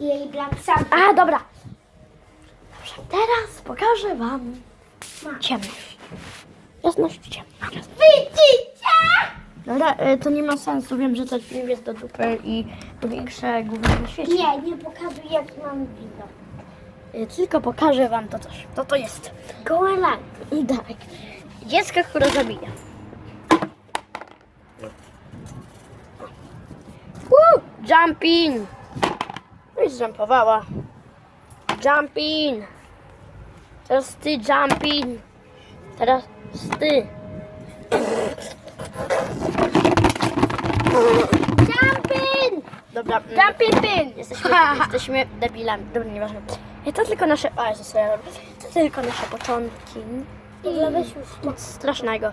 jej sam. A, dobra. Dobrze, teraz pokażę wam ciemność. Jasność, ciemność. Widzicie? Dobra, e, to nie ma sensu. Wiem, że ten film jest do dupy i większe gówno na świecie. Nie, nie pokazuj jak mam widok. E, Tylko pokażę wam to coś. To to jest. Gołe lampy. I tak. Dziecko, które zabija. Woo! Jumping! I zjumpowała. Jumping! Teraz ty jumping! Teraz ty. Jumping! Dobra. mm, Jumping pin. Jesteśmy, jesteśmy debilami. Dobra, nieważne. I to tylko nasze... O Jezus, ja robię. To tylko nasze początki. Nic strasznego.